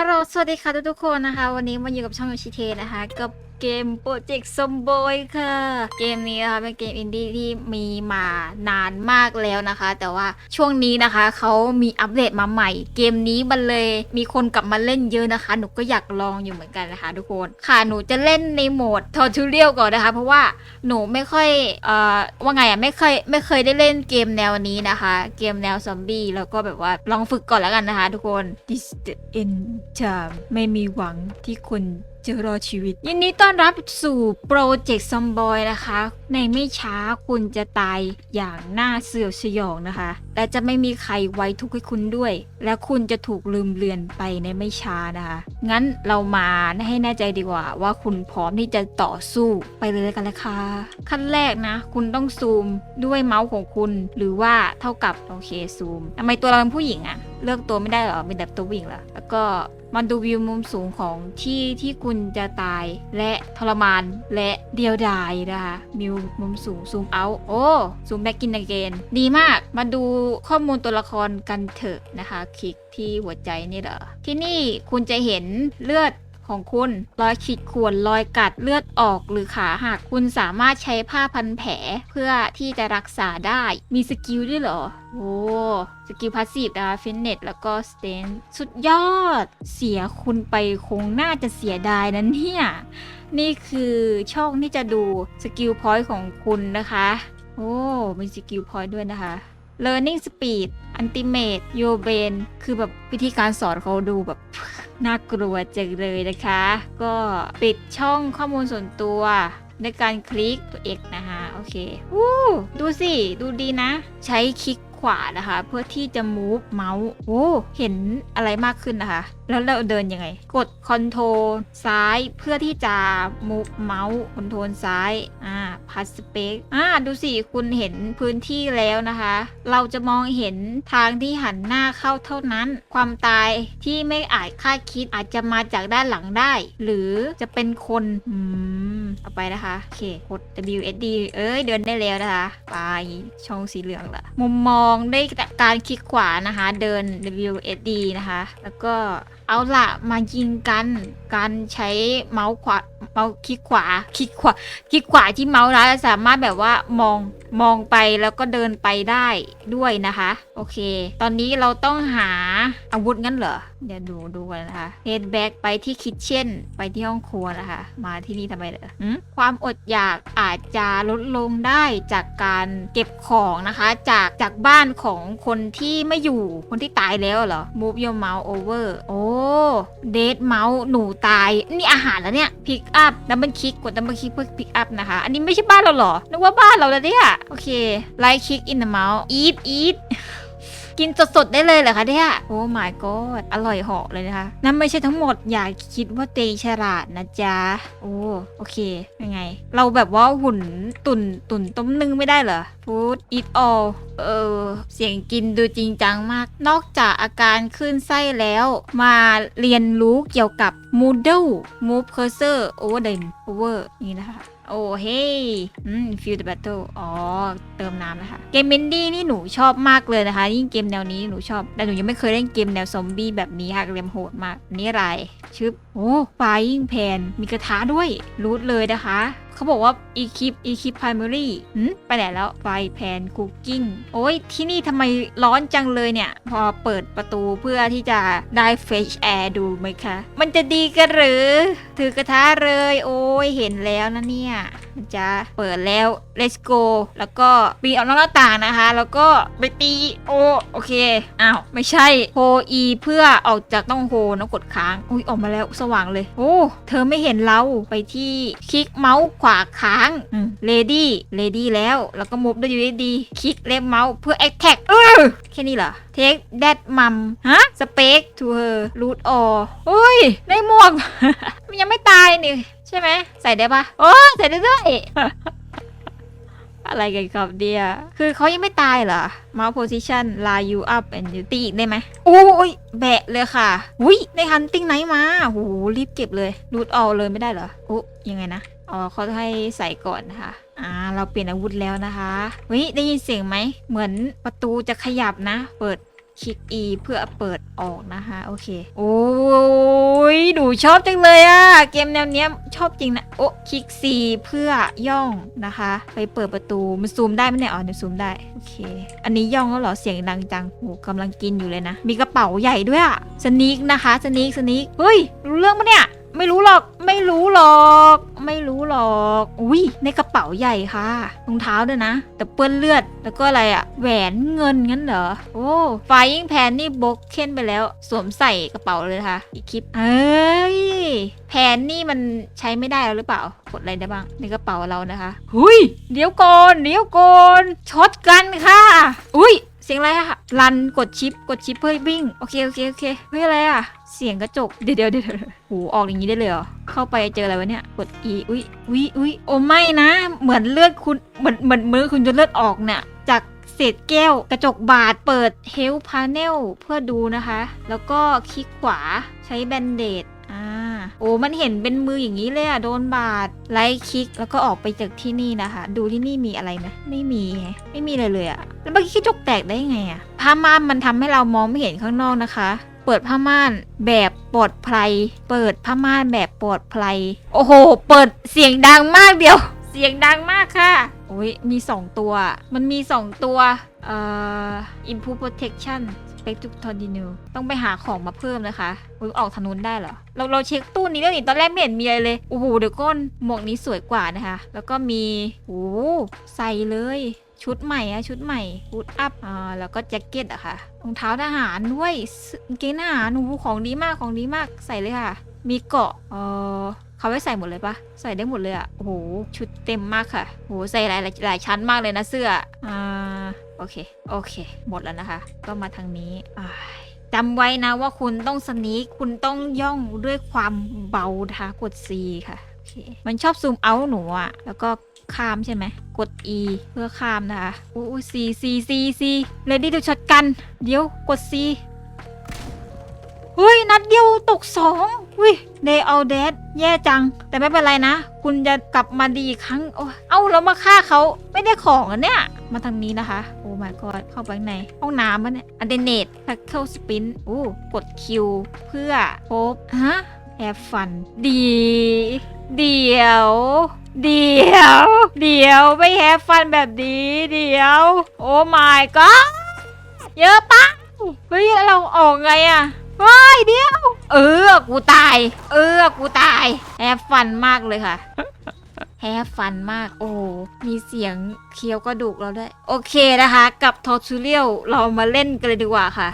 ฮัลโหล สวัสดีค่ะทุกๆคนนะคะ วันนี้มาอยู่กับช่องโยชิเทนะคะ กับ เกมโปรเจกต์ซอมบอยค่ะ เกมนี้นะคะเป็นเกมอินดี้ที่มีมานานมากแล้วนะคะ แต่ว่าช่วงนี้นะคะเขามีอัปเดตมาใหม่ เกมนี้มันเลยมีคนกลับมาเล่นเยอะนะคะ หนูก็อยากลองอยู่เหมือนกันนะคะทุกคนค่ะหนูจะเล่นในโหมดทอร์ทูเรียลก่อนนะคะ เพราะว่าหนูไม่ค่อยเอ่อว่าไงอะไม่เคยไม่เคยได้เล่นเกมแนวนี้นะคะ เกมแนวซอมบี้แล้วก็แบบว่าลองฝึกก่อนแล้วกันนะคะ ทุกคน This the end time ไม่มีหวังที่คุณ จะรอดชีวิต ยินดีต้อนรับสู่โปรเจกต์ซอมบอยนะคะ ในไม่ช้าคุณจะตายอย่างน่าเสื่อสยองนะคะ และจะไม่มีใครไว้ทุกข์ให้คุณด้วย และคุณจะถูกลืมเลือนไปในไม่ช้านะคะ งั้นเรามาให้แน่ใจดีกว่า ว่าคุณพร้อมที่จะต่อสู้ไปเลยกันเลยค่ะ ขั้นแรกนะ คุณต้องซูมด้วยเมาส์ของคุณ หรือว่าเท่ากับโอเคซูมทำไมตัวเราเป็นผู้หญิงอะ เลือกตัวไม่ได้หรอเป็นแบบตัววิ่งเหรอแล้วก็มันดูวิวมุมสูงของที่ที่คุณจะตายและทรมานและเดียวดายนะคะมิวมุมสูงซูมเอาโอ้ซูมแบ็กกินเกนดีมาก มาดูข้อมูลตัวละครกันเถอะนะคะ คลิกที่หัวใจนี่เหรอที่นี่คุณจะเห็นเลือด ของคุณรอยขีดข่วนรอยกัดเลือดออกหรือขาหักคุณสามารถใช้ผ้าพันแผลเพื่อที่จะรักษาได้ มีสกิลด้วยเหรอ โอ้สกิลพาสซีฟนะคะฟินเนตแล้วก็สเตนสุดยอด เสียคุณไปคงน่าจะเสียดายนั้นเนี่ย นี่คือช่องที่จะดูสกิลพอยต์ของคุณนะคะ โอ้ มีสกิลพอยต์ด้วยนะคะ Learning Speed Ultimate y o b a n คือแบบวิธีการสอนเขาดูแบบ น่ากลัวจังเลยนะคะ ก็ปิดช่องข้อมูลส่วนตัวในการคลิกตัว X นะคะโอเควู้ดูสิ ดูดีนะ ใช้คลิกขวานะคะ เพื่อที่จะ move เมาส์โอ้เห็นอะไรมากขึ้นนะคะ แล้วเราเดินยังไง กด Ctrl ซ้ายเพื่อที่จะ move เมาส์ Ctrl ซ้าย อ่าพัสเปกอ่าดูสิ คุณเห็นพื้นที่แล้วนะคะ เราจะมองเห็นทางที่หันหน้าเข้าเท่านั้น ความตายที่ไม่อาจคาดคิดอาจจะมาจากด้านหลังได้ หรือจะเป็นคนอืมเอาไปนะคะ โอเคกด WSD เอ้ย เดินได้แล้วนะคะ ไปช่องสีเหลืองละมุมมองได้จากการคลิกขวานะคะ เดิน WSD นะคะ แล้วก็ เอาละมายิงกัน การใช้เมาส์ขวาเมาส์คลิกขวาคลิกขวาคลิกขวาที่เมาส์นะสามารถแบบว่ามองมองไปแล้วก็เดินไปได้ด้วยนะคะ โอเค ตอนนี้เราต้องหาอาวุธงั้นเหรอ เดี๋ยวดูดูกันนะคะ head back ไปที่คิทเช่น ไปที่ห้องครัวนะคะ มาที่นี่ทำไมเหรอความอดอยากอาจจะลดลงได้จากการเก็บของนะคะ จากจากบ้านของคนที่ไม่อยู่คนที่ตายแล้วเหรอ move your mouse over โอ้ dead mouse หนูตาย นี่อาหารแล้วเนี่ย pick up ดับเบิลคลิกกดดับเบิลคลิกเพื่อ pick up นะคะ อันนี้ไม่ใช่บ้านเราเหรอนึกว่าบ้านเราแล้วเนี่ยโอเค right click in the mouse eat eat กินสดๆได้เลยเหรอคะเนี่ยโอ้ my god อร่อยเหาะเลยนะคะนั่นไม่ใช่ทั้งหมดอย่าคิดว่าเตงฉลาดนะจ๊ะ โอ้โอเคยังไง เราแบบว่าหุ่นตุ่นตุ่นต้มนึ่งไม่ได้เหรอ food eat all เออเสียงกินดูจริงจังมาก นอกจากอาการขึ้นไส้แล้ว มาเรียนรู้เกี่ยวกับ Moodle Move Cursor over the Over นี่นะคะ โอ้เฮ้อืม Feel the battle อ๋อ เติมน้ำนะคะ เกมมินดี้นี่หนูชอบมากเลยนะคะ ยิ่งเกมแนวนี้หนูชอบ แต่หนูยังไม่เคยเล่นเกมแนวซอมบี้แบบนี้ค่ะเกมโหดมาก นี่อะไร ชึบ โอ้ไฟยิงแพน มีกระทะด้วย รูดเลยนะคะ เขาบอกว่า e k i p e k i p primary หืมไปไหนแล้วไฟแพนคุกกิ้งโอ้ยที่นี่ทำไมร้อนจังเลยเนี่ย พอเปิดประตูเพื่อที่จะได้ fresh air ดูไหมคะ มันจะดีกันหรือ ถือกระทะเลย โอ้ยเห็นแล้วนะเนี่ยจะเปิดแล้ว let's go แล้วก็ปีนออกนอกหน้าต่างนะคะ แล้วก็ไปตีโอโอเคอ้าวไม่ใช่โฮอีเพื่อออกจากต้องโฮนะกดค้างอุ้ยออกมาแล้วสว่างเลย โอ้เธอไม่เห็นเราไปที่คลิกเมาส์ขวาค้างเลดี้เลดี้แล้ว แล้วก็มุฟด้วยยูดีคลิกเล็บเมาส์เพื่อ attack เออแค่นี้เหรอ take that mum ฮะ speak to her root all โอ้ย ได้หมวก มันยังไม่ตายนี่ ใช่ไหม ใส่ได้ปะโอ้ใส่ได้ด้วยอะไรกันครับเดีย คือเขายังไม่ตายเหรอ mouse position lie you up and you ตีอีกได้ไหมโอ้ย แบะเลยค่ะอุ้ยได้ฮันติ้งไหนมาโหรีบเก็บเลยรูดเอาเลยไม่ได้เหรอโอ้ยังไงนะ อ๋อเขาให้ใส่ก่อนนะคะอ่า เราเปลี่ยนอาวุธแล้วนะคะเฮ้ยได้ยินเสียงไหม เหมือนประตูจะขยับนะ เปิดคลิก E เพื่อเปิดออกนะคะ โอเค โอ้หนูชอบจังเลยอะเกมแนวเนี้ยชอบจริงนะ โอ้คลิก C เพื่อย่องนะคะ ไปเปิดประตู มันซูมได้ไหมเนี่ย อ๋อเดี๋ยวซูมได้ โอเค อันนี้ย่องแล้วเหรอ เสียงดังจังโหกำลังกินอยู่เลยนะ มีกระเป๋าใหญ่ด้วยอะสนิกนะคะ สนิกสนิกเฮ้ย รู้เรื่องปะเนี่ย ไม่รู้หรอก ไม่รู้หรอก ไม่รู้หรอก อุ้ยในกระเป๋าใหญ่ค่ะรองเท้าด้วยนะ แต่เปื้อนเลือด แล้วก็อะไรอะแหวนเงินงั้นเหรอ โอ้ไฟยิงแพนนี่บกเข้นไปแล้ว สวมใส่กระเป๋าเลยนะคะอีกคลิป เอ้ยแผนนี่มันใช้ไม่ได้แล้วหรือเปล่า กดอะไรได้บ้าง ในกระเป๋าเรานะคะ หุยเดี๋ยวก่อน เดี๋ยวก่อนช็อตกันค่ะ อุ้ยเสียงอะไรอะรันกดชิป กดชิปเพื่อวิ่ง โอเค โอเค โอเคเฮ้ยอะไรอะ เสียงกระจก เดี๋ยวเดี๋ยวเดี๋ยวโหออกอย่างนี้ได้เลยเหรอ เข้าไปเจออะไรวะเนี่ย กด E อุ้ยอุ้ยอุ้ยโอ้ไม่นะ เหมือนเลือดคุณ เหมือนเหมือนมือคุณจะเลือดออกเนี่ย จากเศษแก้ว กระจกบาด เปิด Health Panel เพื่อดูนะคะ แล้วก็คลิกขวา ใช้แบนเดดอ่า โอ้ มันเห็นเป็นมืออย่างนี้เลยอะโดนบาด ไลท์คลิก แล้วก็ออกไปจากที่นี่นะคะ ดูที่นี่มีอะไรไหมไม่มี ไม่มีเลยเลยอะแล้วเมื่อกี้กระจกแตกได้ไงอะผ้าม่านมันทำให้เรามองไม่เห็นข้างนอกนะคะ เปิดผ้าม่านแบบปลอดภัย เปิดผ้าม่านแบบปลอดภัย โอ้โห เปิดเสียงดังมากเดียว เสียงดังมากค่ะ โอ้ย มี 2 ตัว มันมี 2 ตัว เอ่อ improve protection expect to continue ต้องไปหาของมาเพิ่มนะคะอุ๊ยออกถนนได้เหรอ เราเราเช็คตู้นี้แล้วนี่ตอนแรกไม่เห็นมีอะไรเลย โอ้โห เดี๋ยวก้นหมวกนี้สวยกว่านะคะ แล้วก็มีโอ้โหใส่เลย ชุดใหม่อะชุดใหม่ฮูดอัพอ่าแล้วก็แจ็คเก็ตอะค่ะรองเท้าทหารด้วยเกางเกงทหารโอ้โหของดีมากของดีมากใส่เลยค่ะ มีเกาะเออเขาไว้ใส่หมดเลยปะใส่ได้หมดเลยอะโอ้โหชุดเต็มมากค่ะโอ้โหใส่หลายหลายชั้นมากเลยนะเสื้ออ่าโอเคโอเค หมดแล้วนะคะ ก็มาทางนี้อ้าจำไว้นะว่าคุณต้องสนีคคุณต้องย่องด้วยความเบานะคะกด C ค่ะ เค มันชอบซูมเอาหนูอะแล้วก็ข้ามใช่ไหม กด E เพื่อข้ามนะคะอู้ C C C C ready to shot กัน เดี๋ยวกด C เฮ้ย นัดเดียวตกสองวิเดย์เอาเดดแย่จัง แต่ไม่เป็นไรนะ คุณจะกลับมาดีอีกครั้ง โอ้เอ้าแล้วมาฆ่าเขาไม่ได้ของอะเนี่ย มาทางนี้นะคะ โอ้ my god เข้าไปในห้องน้ำปะเนี่ยอันเดเนตแพ็คเคิลสปินโอ้กดคิวเพื่อพบฮะ แอฟฟัน ดี เดี๋ยว เดี๋ยว เดี๋ยวไม่แฮฟฟันแบบนี้ เดี๋ยว โอ้ my god เยอะปะเฮ้ยเราออกไงอะว้ายเดี๋ยว เออ กูตาย เออ กูตายแฮฟฟันมากเลยค่ะแฮฟฟันมาก โอ้ มีเสียงเคี้ยวกระดูกเราด้วย โอเคนะคะ กับทอร์ทูเรียลเรามาเล่นกันเลยดีกว่าค่ะ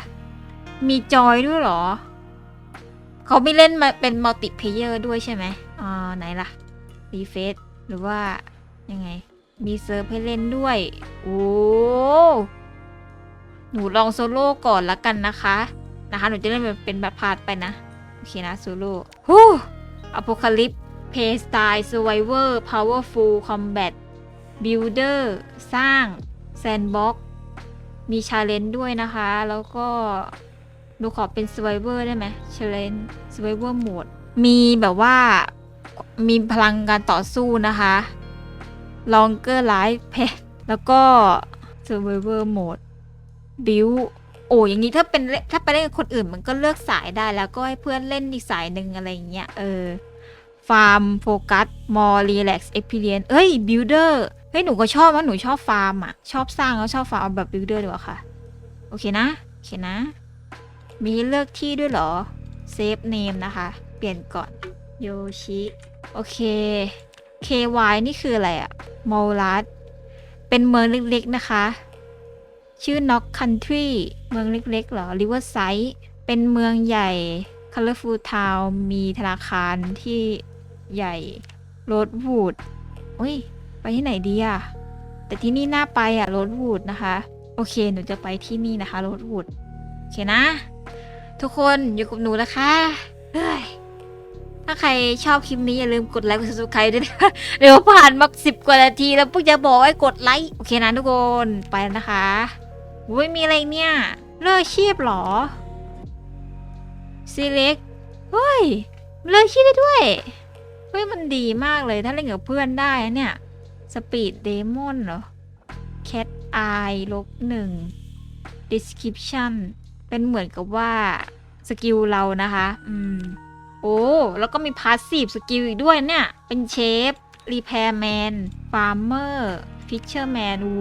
มีจอยด้วยหรอ เขาไม่เล่นมาเป็นมัลติเพเยอร์ด้วยใช่ไหมอ่าไหนล่ะรีเฟซหรือว่ายังไง มีเซิร์ฟให้เล่นด้วย โอ้หนูลองโซโล่ก่อนละกันนะคะ นะคะหนูจะเล่นแบบเป็นแบบพาร์ทไปนะ โอเคนะ โซโล่ฮู้อโพคาลิปเพย์สไตล์สไวเวอร์พาวเวอร์ฟูลคอมแบทบิลเดอร์สร้างแซนบ็อกมีชาเลนจ์ด้วยนะคะ แล้วก็ นูขอเป็นสไวเวอร์ได้ไหมชลนจ์สไวเวอร์โหมดมีแบบว่ามีพลังการต่อสู้นะคะ longer life pet แล้วก็ survivor mode build โอ้อย่างนี้ถ้าเป็นถ้าไปเล่นกับคนอื่นมันก็เลือกสายได้แล้วก็ให้เพื่อนเล่นอีกสายหนึ่งอะไรอย่างเงี้ยเออฟาร์มโฟกัส more relax experience เอ้ย builder เฮ้ยหนูก็ชอบว่าหนูชอบฟาร์มอะ ชอบสร้างแล้วชอบฟาร์มเอาแบบ builder ดีกว่าค่ะ โอเคนะ โอเคนะ มีเลือกที่ด้วยเหรอ save name นะคะ เปลี่ยนก่อน โยชิ โอเค KY นี่คืออะไรอะมอลลัสเป็นเมืองเล็กๆนะคะ ชื่อ Knock Country เมืองเล็กๆเหรอ Riverside เป็นเมืองใหญ่ Colorful Town มีธนาคารที่ใหญ่ Roadwood อุ้ย ไปที่ไหนดีอะแต่ที่นี่น่าไปอะ Roadwood นะคะ โอเค หนูจะไปที่นี่นะคะ Roadwood โอเคนะ ทุกคนอยู่กับหนูนะคะเฮ้ยถ้าใครชอบคลิปนี้อย่าลืมกดไลค์กด subscribe ด้วยนะเดี๋ยวผ่านมาสิบกว่านาทีแล้วพวกจะบอกให้กดไลค์โอเคนะทุกคนไปแล้วนะคะอุ้ยมีอะไรเนี่ยเลิกชีพเหรอ select เฮ้ยเลิกชีพได้ด้วยเฮ้ยมันดีมากเลยถ้าเล่นกับเพื่อนได้เนี่ย speed demon เหรอ cat eye ลบหนึ่ง description เป็นเหมือนกับว่าสกิลเรานะคะ อืม โอ้ แล้วก็มีพาสซีฟสกิลอีกด้วยเนี่ย เป็นเชฟ รีแพร์แมน ฟาร์มเมอร์ ฟิชเชอร์แมน โอ้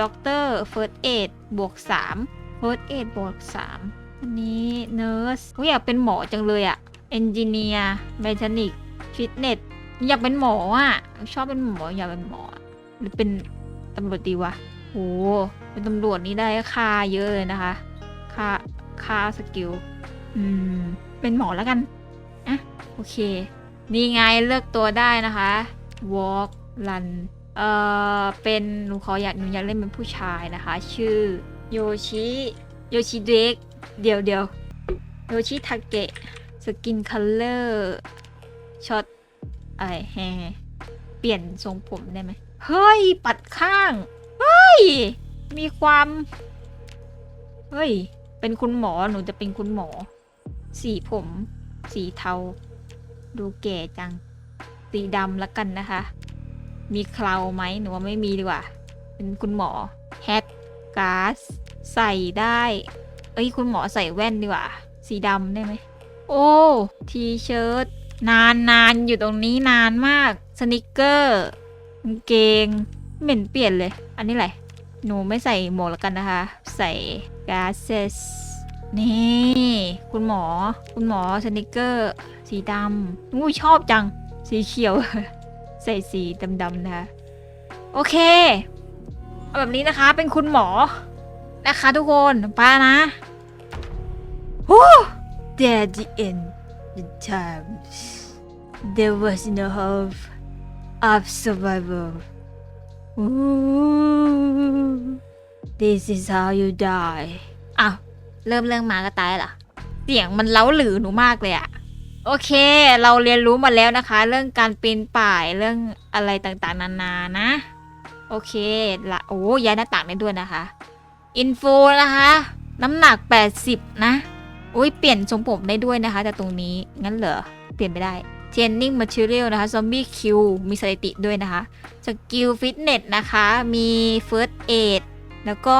ด็อกเตอร์ เฟิร์สเอดบวก3เฟิร์สเอดบวก3อันนี้เน r ร์สเขาอยากเป็นหมอจังเลยอะเอนจิเนียร์แมชานิก ฟิตเนส อยากเป็นหมออะชอบเป็นหมอ อยากเป็นหมอ หรือเป็นตำรวจดีวะโหเป็นตำรวจนี่ได้ค่าเยอะเลยนะคะ ค่าค่าสกิล อืม เป็นหมอแล้วกัน อะ โอเค นี่ไงเลือกตัวได้นะคะ walk run เอ่อ เป็นหนูขออยากหนูอยากเล่นเป็นผู้ชายนะคะ ชื่อ โยชิ โยชิเดกเดี๋ยวเดี๋ยวโยชิทาเกะ สกินคัลเลอร์ช็อตอะไรแฮเปลี่ยนทรงผมได้ไหม เฮ้ย ปัดข้าง เฮ้ย มีความ เฮ้ย เป็นคุณหมอหนูจะเป็นคุณหมอ สีผม สีเทา ดูแก่จัง สีดำละกันนะคะ มีเคราไหมหนูว่าไม่มีดีกว่า เป็นคุณหมอแฮทกาสใส่ได้ เอ้ยคุณหมอใส่แว่นดีกว่า สีดำได้ไหม โอ้ ทีเชิ้ตนานนานอยู่ตรงนี้นานมาก สนิกเกอร์กางเกง เหม็นเปลี่ยนเลย อันนี้แหละ หนูไม่ใส่หมวกแล้วกันนะคะ ใส่กาเซสนี่ คุณหมอ คุณหมอสนิกเกอร์ สีดำงูชอบจัง สีเขียว ใส่สีดำๆนะคะ โอเค เอาแบบนี้นะคะ เป็นคุณหมอ นะคะทุกคนป้านะโอ้ There the end the times there was no hope of survival this is how you die อ้าวเริ่มเรื่องมาก็ตายเหรอ เสียงมันเล้าหรือหนูมากเลยอะโอเค เราเรียนรู้มาแล้วนะคะ เรื่องการปีนป่ายเรื่องอะไรต่างๆ นานานะ โอเคละโอ้ย้ายหน้าต่างได้ด้วยนะคะ อินโฟนะคะ น้ำหนัก 80 นะ อุ้ยเปลี่ยนทรงผมได้ด้วยนะคะ แต่ตรงนี้งั้นเหรอ เปลี่ยนไม่ได้ Training Material นะคะ Zombie Q มีสถิติด้วยนะคะ สกิลฟิตเนสนะคะ มี First Aid แล้วก็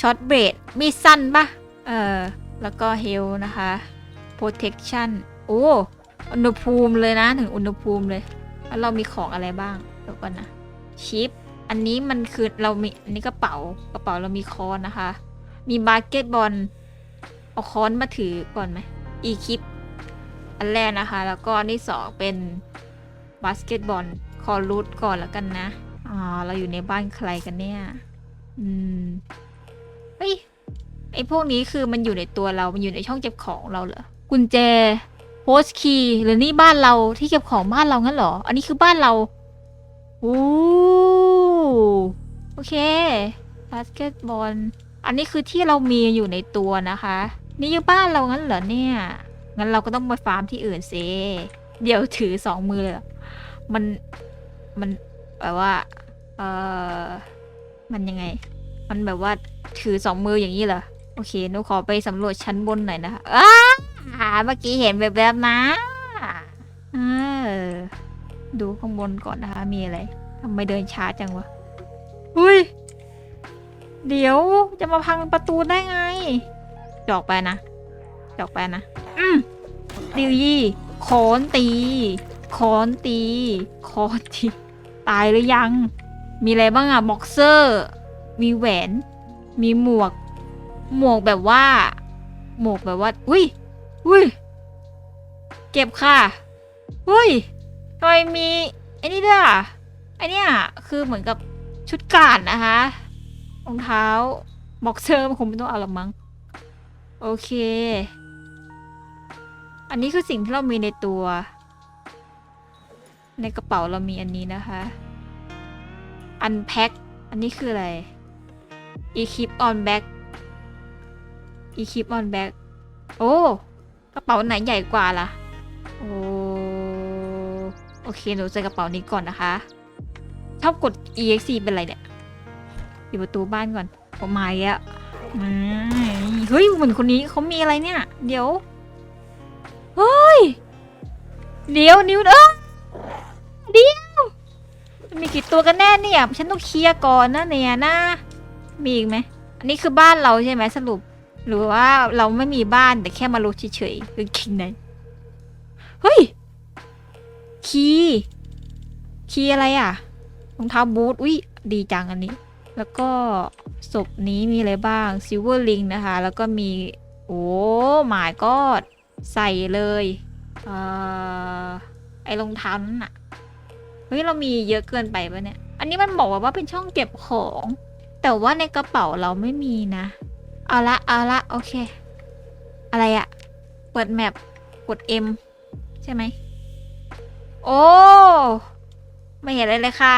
ช็อตเบรดมีสั้นปะเออแล้วก็เฮลนะคะ protection โอ้อุณหภูมิเลยนะ ถึงอุณหภูมิเลย แล้วเรามีของอะไรบ้างเดี๋ยวก่อนนะ ชิป อันนี้มันคือเรามี อันนี้กระเป๋ากระเป๋าเรามีคอนนะคะ มีบาสเกตบอล เอาค้อนมาถือก่อนไหมอีคิป อันแรกนะคะ แล้วก็อันที่สองเป็นบาสเกตบอลขอรูทก่อนแล้วกันนะอ่าเราอยู่ในบ้านใครกันเนี่ย อืมเฮ้ยไอพวกนี้คือมันอยู่ในตัวเรา มันอยู่ในช่องเก็บของเราเหรอ กุญแจโพสคีย์หรือนี่บ้านเราที่เก็บของบ้านเรางั้นเหรอ อันนี้คือบ้านเราโอ้โอเคบาสเกตบอล อันนี้คือที่เรามีอยู่ในตัวนะคะ นี่คือบ้านเรางั้นเหรอเนี่ย งั้นเราก็ต้องไปฟาร์มที่อื่นสิเดี๋ยวถือสองมือเลยมันมันแบบว่า เออมันยังไง มันแบบว่าถือสองมืออย่างนี้เหรอ โอเคหนูขอไปสำรวจชั้นบนหน่อยนะคะอ้าเมื่อกี้เห็นแบบแบบนะเออดูข้างบนก่อนนะคะ มีอะไรทำไมเดินช้าจังวะอุ้ย เดี๋ยวจะมาพังประตูได้ไง จอกไปนะ จอกไปนะ อืมดิวยี่คอนตีคอนตีคอนตีตายหรือยัง มีอะไรบ้างอะบ็อกเซอร์ มีแหวน มีหมวก หมวกแบบว่า หมวกแบบว่า อุ้ยอุ้ยเก็บค่ะอุ้ยทำไมมีไอ้นี่ด้วยอะไอเนี่ยคือเหมือนกับชุดกาดนะคะรองเท้าบ็อกเซอร์มันคงไม่ต้องเอาหรอกมั้ง โอเค อันนี้คือสิ่งที่เรามีในตัว ในกระเป๋าเรามีอันนี้นะคะ อันแพ็คอันนี้คืออะไร equip on back equip on back โอ้ กระเป๋าไหนใหญ่กว่าล่ะ โอ้ โอเค หนูใส่กระเป๋านี้ก่อนนะคะ ชอบกด exe เป็นไรเนี่ยปิดประตูบ้านก่อนผมมาอีกแล้วมาเฮ้ยเหมือนคนนี้เขามีอะไรเนี่ย เดี๋ยว เฮ้ย เดี๋ยวนิ้วเออเดี๋ยวมีกี่ตัวกันแน่เนี่ย ฉันต้องเคลียร์ก่อนนะเนี่ยนะ มีอีกไหม อันนี้คือบ้านเราใช่ไหมสรุป หรือว่าเราไม่มีบ้านแต่แค่มาลดเฉยๆหรือคิงไหนเฮ้ย คีคีอะไรอะรองเท้าบูทอุ้ยดีจังอันนี้ แล้วก็ศพนี้มีอะไรบ้างซิลเวอร์ลิงนะคะ แล้วก็มี โอ้หมายก็ ใส่เลยเอ่อไอรองเท้านั้นอะเฮ้ยเรามีเยอะเกินไปปะเนี่ย อันนี้มันบอกว่าเป็นช่องเก็บของ แต่ว่าในกระเป๋าเราไม่มีนะ เอาละเอาละโอเค อะไรอะเปิดแมปกด M ใช่ไหม โอ้ ไม่เห็นอะไรเลยค่ะ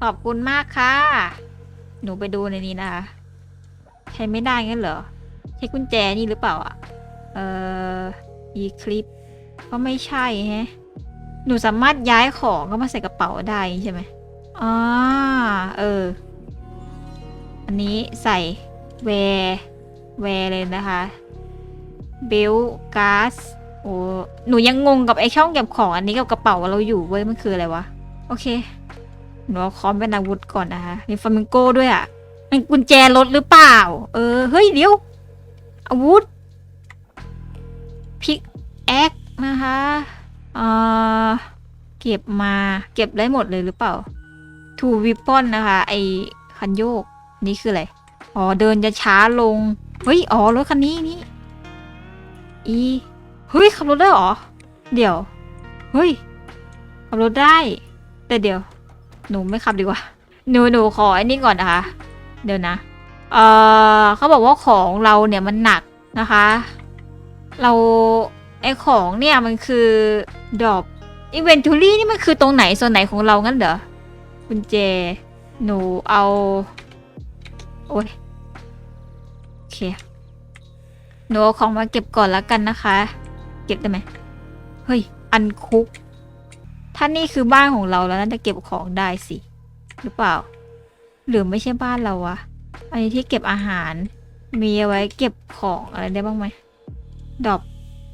ขอบคุณมากค่ะ หนูไปดูในนี้นะคะ ใช้ไม่ได้งั้นเหรอ ใช้กุญแจนี่หรือเปล่าอะ เอ่ออีคลิปก็ไม่ใช่แฮะ หนูสามารถย้ายของก็มาใส่กระเป๋าได้ใช่ไหมอ่าเออ อันนี้ใส่แวร์แวร์เลยนะคะเบลก๊าซโอ้หนูยังงงกับไอช่องเก็บของอันนี้กับกระเป๋าเราอยู่เว้ยมันคืออะไรวะ โอเค หนูเอาคอมเป็นอาวุธก่อนนะคะมีฟามิงโก้ด้วยอะมันกุญแจรถหรือเปล่า เออ เฮ้ยเดี๋ยว อาวุธ แอคนะคะเอ่อเก็บมาเก็บได้หมดเลยหรือเปล่าทูวิปปอนนะคะ ไอคันโยกนี่คืออะไรอ๋อเดินจะช้าลง เฮ้ย อ๋อ รถคันนี้นี่ อี เฮ้ย ขับรถได้หรอ เดี๋ยว เฮ้ย ขับรถได้ แต่เดี๋ยว หนูไม่ขับดีกว่า หนูหนูขออ้นี่ก่อนนะคะ เดี๋ยวนะ เออเขาบอกว่าของเราเนี่ยมันหนักนะคะ เรา ไอของเนี่ยมันคือดอบอินเวนทูรี่นี่มันคือตรงไหนส่วนไหนของเรางั้นเหรอกุญแจหนูเอา โอ้ยโอเคหนูเอาของมาเก็บก่อนแล้วกันนะคะ เก็บได้ไหมเฮ้ย อันคุก ถ้านี่คือบ้านของเราแล้วน่าจะเก็บของได้สิ หรือเปล่า หรือไม่ใช่บ้านเราวะอันนี้ที่เก็บอาหาร มีเอาไว้เก็บของอะไรได้บ้างไหมดอบ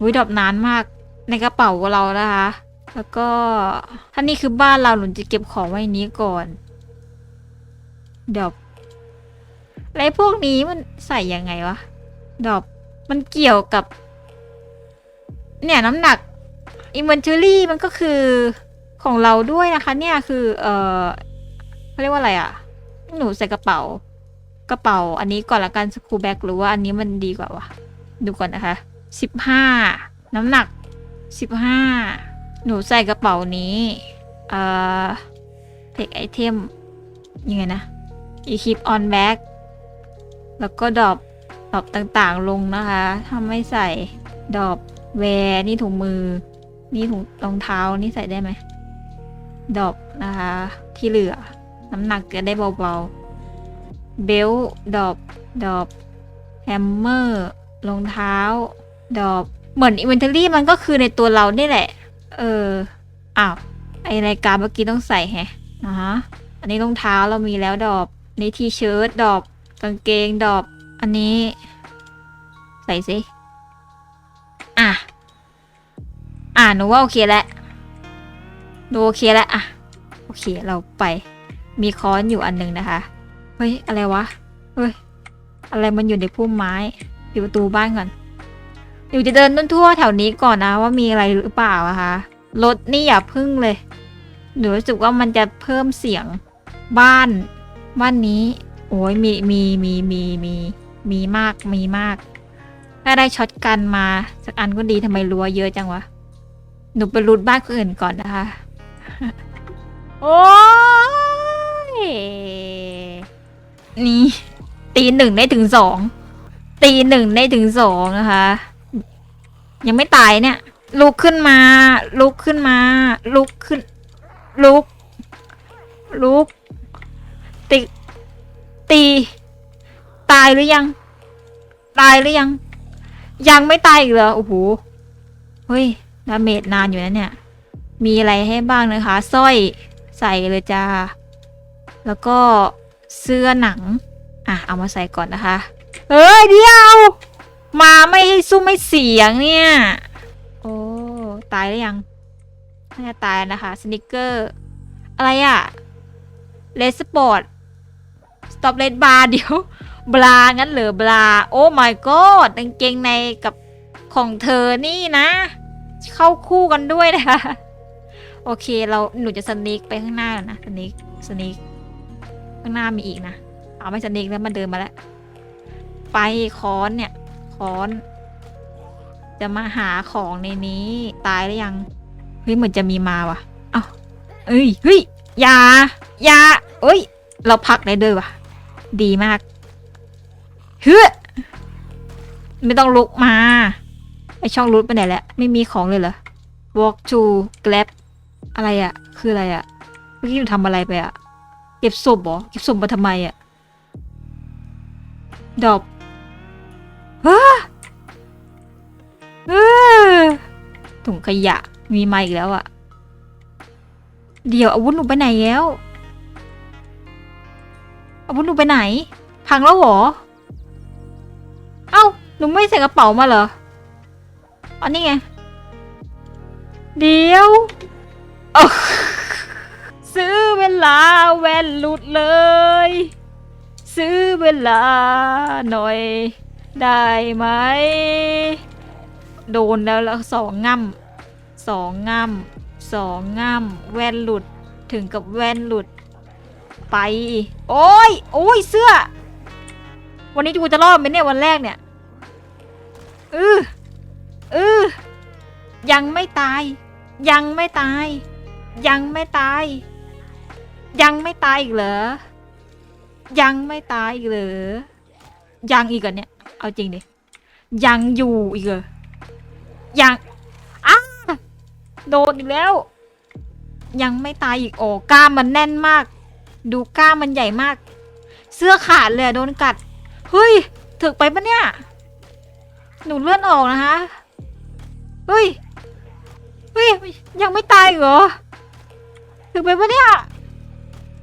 วิดอบนานมากในกระเป๋าของเรานะคะ แล้วก็ถ้านี่คือบ้านเราหนูจะเก็บของไว้นี้ก่อนดอบอะไรพวกนี้มันใส่ยังไงวะดอบมันเกี่ยวกับ เนี่ยน้ำหนัก inventory มันก็คือของเราด้วยนะคะ เนี่ยคือ เออเขาเรียกว่าอะไรอะ่ะ หนูใส่กระเป๋า กระเป๋า อันนี้ก่อนละกันสกูแบ็กหรือว่าอันนี้มันดีกว่าวะดูก่อนนะคะ สิบห้าน้ำหนักสิบห้าหนูใส่กระเป๋านี้ เอ่อเทคไอเทมยังไงนะ equip on bag แล้วก็ดอปดอปต่างๆลงนะคะถ้าไม่ใส่ดอปแวร์นี่ถุงมือ นี่ถุงรองเท้านี่ใส่ได้ไหมดอปนะคะ ที่เหลือ น้ำหนักจะได้เบาๆ เบลดอบดอบแฮมเมอร์รองเท้า ดอบเหมือนอินเวนทอรี่มันก็คือในตัวเรานี่แหละ เออ อ้าว ไอรายการเมื่อกี้ต้องใส่แฮะนะฮะ อันนี้รองเท้าเรามีแล้วดอบนี่ทีเชิ้ตดอบกางเกงดอบอันนี้ ใส่สิ อะ อะหนูว่าโอเคแล้วหนูโอเคแล้วอะ โอเคเราไป มีค้อนอยู่อันหนึ่งนะคะ เฮ้ย อะไรวะ เฮ้ย อะไรมันอยู่ในพุ่มไม้ ปิดประตูบ้านก่อน อยู่จะเดินทั่วแถวนี้ก่อนนะว่ามีอะไรหรือเปล่าอะคะรถนี่อย่าพึ่งเลย หนูรู้สึกว่ามันจะเพิ่มเสียงบ้าน บ้านนี้ โอ้ยมีมีมีมีมีมีมากมีมาก ถ้าได้ช็อตกันมา สักอันก็ดีทำไมรั้วเยอะจังวะ หนูไปรูดบ้านคนอื่นก่อนนะคะ โอ้ยนี่ ตีหนึ่งได้ถึงสองตีหนึ่งได้ถึงสองนะคะ ยังไม่ตายเนี่ย ลุกขึ้นมา ลุกขึ้นมา ลุกขึ้น ลุก ลุกตีตี ตายหรือยัง ตายหรือยัง ยังไม่ตายอีกเหรอ โอ้โห เฮ้ย ดาเมจนานอยู่นะเนี่ย มีอะไรให้บ้างนะคะ สร้อยใส่เลยจ้า แล้วก็เสื้อหนัง อะ เอามาใส่ก่อนนะคะเฮ้ยเดียว มาไม่ให้ซุ้ไม่เสียงเนี่ย โอ้ตายหรือยังน่าจะตายนะคะสนิกเกอร์อะไรอะเลสปอร์ตสต็อปเลดบาร์เดี๋ยว บลา งั้นเหรอบลา โอ้ my god กางเกงในกับของเธอนี่นะ เข้าคู่กันด้วยนะคะ โอเคเราหนูจะสนิกไปข้างหน้าก่อนนะ สนิกสนิกข้างหน้ามีอีกนะ เอาไม่สนิกแล้วมันเดินมาแล้ว ไปคอนเนี่ย ค้อน จะมาหาของในนี้ ตายหรือยัง เฮ้ยเหมือนจะมีมาว่ะ เอ้าเอ้ยเฮ้ยยายาเอ้ย เราพักได้ด้วยว่ะ ดีมากเฮ้ยไม่ต้องลุกมาไอช่องรูทไปไหนแล้วไม่มีของเลยเหรอ walk to grab อะไรอะคืออะไรอะเมื่อกี้หนูทำอะไรไปอะเก็บศพเหรอเก็บศพมาทำไมอะดอบฮะเออ ถุงขยะมีมาอีกแล้วอะเดี๋ยวอาวุธหนูไปไหนแล้วอาวุธหนูไปไหน พังแล้วหรอ เอ้า หนูไม่ใส่กระเป๋ามาเหรออันนี้ไง เดี๋ยวอ้าซื้อเวลาแวนหลุดเลย ซื้อเวลาหน่อย ได้ไหม โดนแล้วแล้วสองง่ำสองง่ำสองง่ำแว่นหลุดถึงกับแว่นหลุดไป โอ้ยโอ้ยเสื้อ วันนี้กูจะรอดไหมเนี่ยวันแรกเนี่ยเออเออยังไม่ตาย ยังไม่ตาย ยังไม่ตาย ยังไม่ตายอีกเหรอ ยังไม่ตายอีกเหรอ ยังอีกเหรอเนี่ย เอาจริงดิยังอยู่อีกเหรอยังอ้าโดนอีกแล้ว ยังไม่ตายอีกโอ้กล้ามมันแน่นมาก ดูกล้ามมันใหญ่มาก เสื้อขาดเลยโดนกัดเฮ้ยถึกไปปะเนี่ย หนูเลื่อนออกนะคะเฮ้ยเฮ้ยยังไม่ตายเหรอถึกไปปะเนี่ย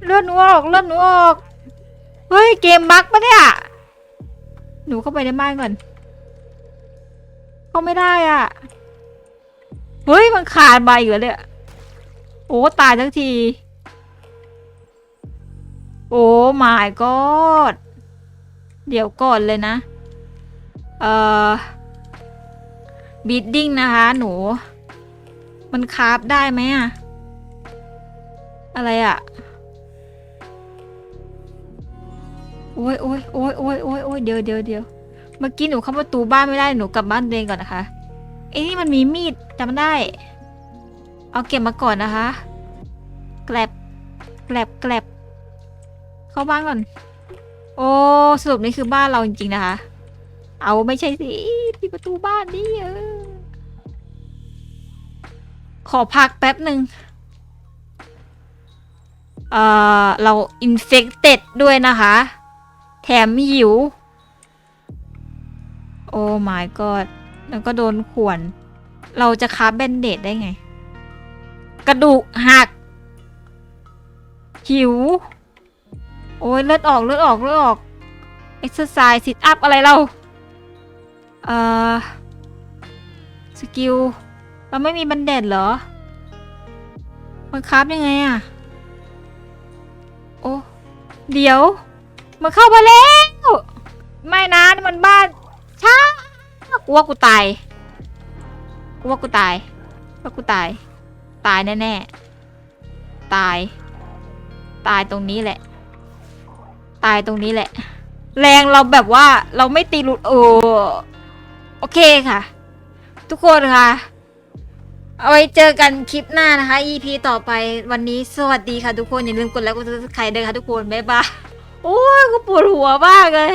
เลื่อนหนูออกเลื่อนหนูออกเฮ้ยเกมบั๊กปะเนี่ย หนูเข้าไปในบ้านก่อน เข้าไม่ได้อะ เฮ้ย มันขาดใบอีกแล้วเนี่ยโอ้ ตายทั้งที โอ้ my god เดี๋ยวก่อนเลยนะ เอ่อบีดดิ้งนะคะ หนู มันคาฟได้ไหมอะอะไรอะ โอ้ยโอ้ยโอ้ยโอ้ยโอ้ยโอ้ยเดี๋ยวเดี๋ยวเดี๋ยวเมื่อกี้หนูเข้าประตูบ้านไม่ได้หนูกลับบ้านตัวเองก่อนนะคะไอ้นี่มันมีมีดจำได้ เอาเก็บมาก่อนนะคะ แกลบแกลบแกลบเข้าบ้านก่อน โอ้สรุปนี่คือบ้านเราจริงๆนะคะ เอาไม่ใช่สิที่ประตูบ้านนี่เออขอพักแป๊บหนึ่งเอ่อ เราอินเฟ t เต็ดด้วยนะคะ แถมหิว โอ้ my god แล้วก็โดนข่วน เราจะค้าแบนเดดได้ไง กระดูกหัก หิว โอ้ยเลือดออกเลือดออกเลือดออกเอ็กซ์ไซส์ซิทอัพอะไรเรา เอ่อ สกิล เราไม่มีบันเด็ดเหรอ มันคาฟยังไงอะโอ้ เดี๋ยว มันเข้ามาแล้ว ไม่นะนี่มันบ้านช้ากูว่ากูตายกูว่ากูตายว่ากูตาย ตายแน่ๆตาย ตายตรงนี้แหละ ตายตรงนี้แหละ แรงเราแบบว่าเราไม่ตีหลุดโอโอเคค่ะ ทุกคนค่ะเอาไว้เจอกันคลิปหน้านะคะ EP ต่อไปวันนี้สวัสดีค่ะทุกคน อย่าลืมกดไลค์กดซับสไครต์ด้วยค่ะทุกคน บ๊ายบาย โอ้ยกูปวดหัวมากเลย